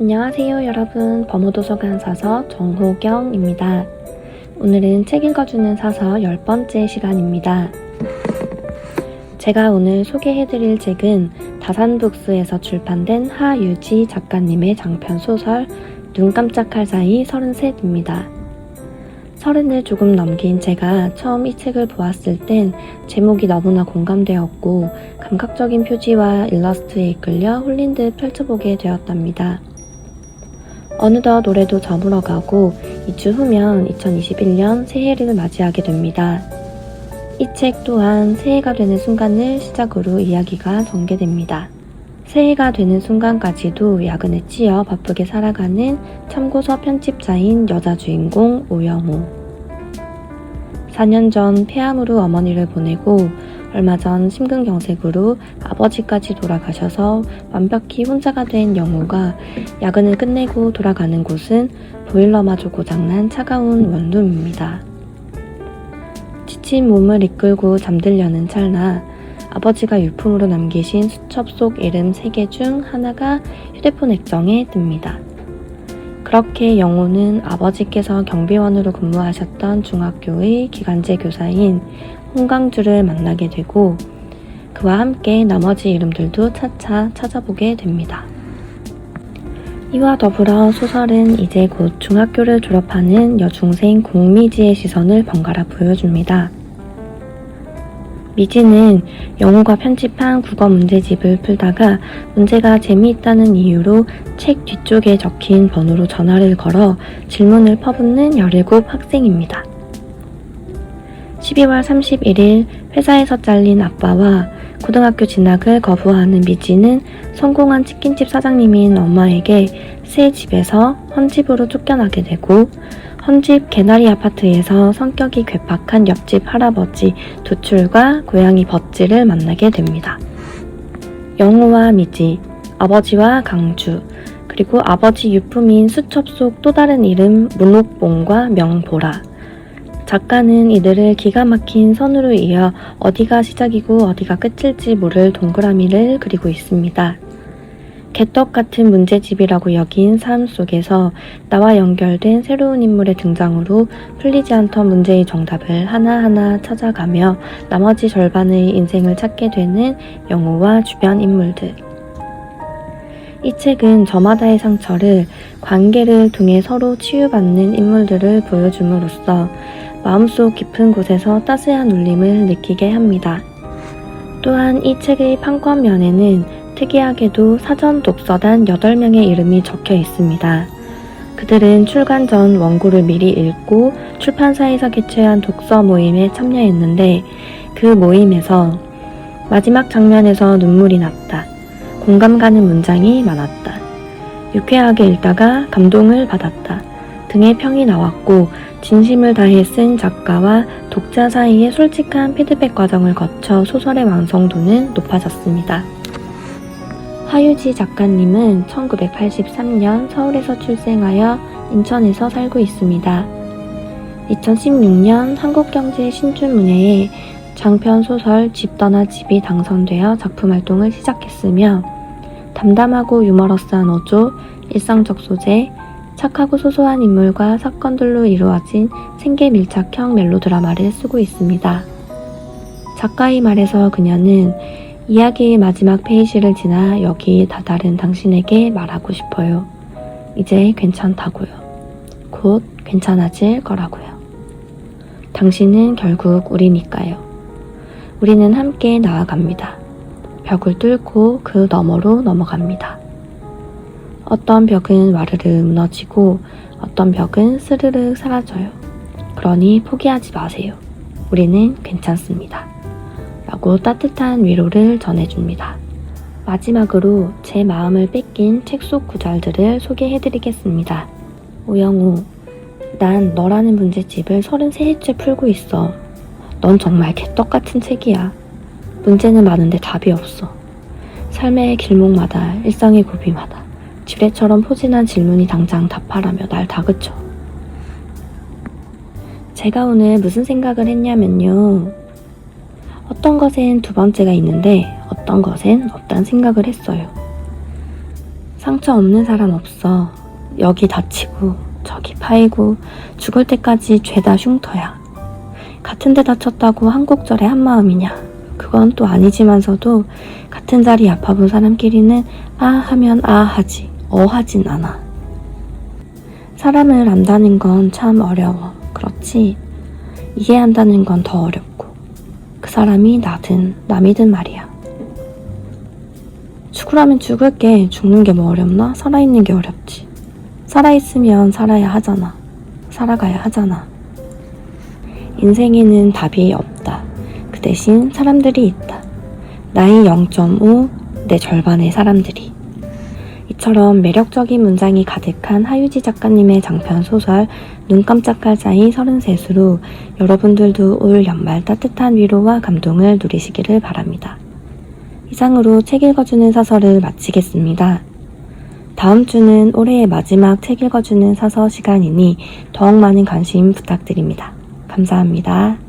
안녕하세요 여러분 범어도서관 사서 정호경입니다. 오늘은 책 읽어주는 사서 열 번째 시간입니다. 제가 오늘 소개해드릴 책은 다산북스에서 출판된 하유지 작가님의 장편 소설 눈 깜짝할 사이 33입니다. 서른을 조금 넘긴 제가 처음 이 책을 보았을 땐 제목이 너무나 공감되었고 감각적인 표지와 일러스트에 이끌려 홀린 듯 펼쳐보게 되었답니다. 어느덧 노래도 저물어가고 2주 후면 2021년 새해를 맞이하게 됩니다. 이 책 또한 새해가 되는 순간을 시작으로 이야기가 전개됩니다. 새해가 되는 순간까지도 야근에 치여 바쁘게 살아가는 참고서 편집자인 여자 주인공 오영호. 4년 전 폐암으로 어머니를 보내고 얼마 전 심근경색으로 아버지까지 돌아가셔서 완벽히 혼자가 된 영호가 야근을 끝내고 돌아가는 곳은 보일러마저 고장난 차가운 원룸입니다. 지친 몸을 이끌고 잠들려는 찰나 아버지가 유품으로 남기신 수첩 속 이름 3개 중 하나가 휴대폰 액정에 뜹니다. 그렇게 영호는 아버지께서 경비원으로 근무하셨던 중학교의 기간제 교사인 홍강주를 만나게 되고 그와 함께 나머지 이름들도 차차 찾아보게 됩니다. 이와 더불어 소설은 이제 곧 중학교를 졸업하는 여중생 공미지의 시선을 번갈아 보여줍니다. 미지는 영호가 편집한 국어 문제집을 풀다가 문제가 재미있다는 이유로 책 뒤쪽에 적힌 번호로 전화를 걸어 질문을 퍼붓는 17 학생입니다. 12월 31일 회사에서 잘린 아빠와 고등학교 진학을 거부하는 미지는 성공한 치킨집 사장님인 엄마에게 새 집에서 헌집으로 쫓겨나게 되고 헌집 개나리 아파트에서 성격이 괴팍한 옆집 할아버지 두출과 고양이 버찌를 만나게 됩니다. 영호와 미지, 아버지와 강주, 그리고 아버지 유품인 수첩 속 또 다른 이름 문옥봉과 명보라. 작가는 이들을 기가 막힌 선으로 이어 어디가 시작이고 어디가 끝일지 모를 동그라미를 그리고 있습니다. 개떡 같은 문제집이라고 여긴 삶 속에서 나와 연결된 새로운 인물의 등장으로 풀리지 않던 문제의 정답을 하나하나 찾아가며 나머지 절반의 인생을 찾게 되는 영호와 주변 인물들. 이 책은 저마다의 상처를 관계를 통해 서로 치유받는 인물들을 보여줌으로써 마음속 깊은 곳에서 따스한 울림을 느끼게 합니다. 또한 이 책의 판권면에는 특이하게도 사전 독서단 8명의 이름이 적혀 있습니다. 그들은 출간 전 원고를 미리 읽고 출판사에서 개최한 독서 모임에 참여했는데 그 모임에서 마지막 장면에서 눈물이 났다. 공감 가는 문장이 많았다. 유쾌하게 읽다가 감동을 받았다. 등의 평이 나왔고 진심을 다해 쓴 작가와 독자 사이의 솔직한 피드백 과정을 거쳐 소설의 완성도는 높아졌습니다. 하유지 작가님은 1983년 서울에서 출생하여 인천에서 살고 있습니다. 2016년 한국경제 신춘문예에 장편 소설 집 떠나 집이 당선되어 작품 활동을 시작했으며 담담하고 유머러스한 어조, 일상적 소재, 착하고 소소한 인물과 사건들로 이루어진 생계 밀착형 멜로드라마를 쓰고 있습니다. 작가의 말에서 그녀는 이야기의 마지막 페이지를 지나 여기 다다른 당신에게 말하고 싶어요. 이제 괜찮다고요. 곧 괜찮아질 거라고요. 당신은 결국 우리니까요. 우리는 함께 나아갑니다. 벽을 뚫고 그 너머로 넘어갑니다. 어떤 벽은 와르르 무너지고 어떤 벽은 스르르 사라져요. 그러니 포기하지 마세요. 우리는 괜찮습니다. 라고 따뜻한 위로를 전해줍니다. 마지막으로 제 마음을 뺏긴 책 속 구절들을 소개해드리겠습니다. 오영우, 난 너라는 문제집을 33회째 풀고 있어. 넌 정말 개떡같은 책이야. 문제는 많은데 답이 없어. 삶의 길목마다 일상의 고비마다 지뢰처럼 포진한 질문이 당장 답하라며 날 다그쳐. 제가 오늘 무슨 생각을 했냐면요. 어떤 것엔 두 번째가 있는데 어떤 것엔 없다는 생각을 했어요. 상처 없는 사람 없어. 여기 다치고, 저기 파이고, 죽을 때까지 죄다 흉터야. 같은 데 다쳤다고 한국절에 한마음이냐? 그건 또 아니지만서도 같은 자리 아파본 사람끼리는 아 하면 아 하지, 어 하진 않아. 사람을 안다는 건 참 어려워. 그렇지. 이해한다는 건 더 어렵고. 그 사람이 나든 남이든 말이야. 죽으라면 죽을게. 죽는 게 뭐 어렵나? 살아있는 게 어렵지. 살아있으면 살아야 하잖아. 살아가야 하잖아. 인생에는 답이 없다. 그 대신 사람들이 있다. 나의 0.5, 내 절반의 사람들이. 이처럼 매력적인 문장이 가득한 하유지 작가님의 장편 소설 눈 깜짝할 사이 33수로 여러분들도 올 연말 따뜻한 위로와 감동을 누리시기를 바랍니다. 이상으로 책 읽어주는 사설을 마치겠습니다. 다음 주는 올해의 마지막 책 읽어주는 사서 시간이니 더욱 많은 관심 부탁드립니다. 감사합니다.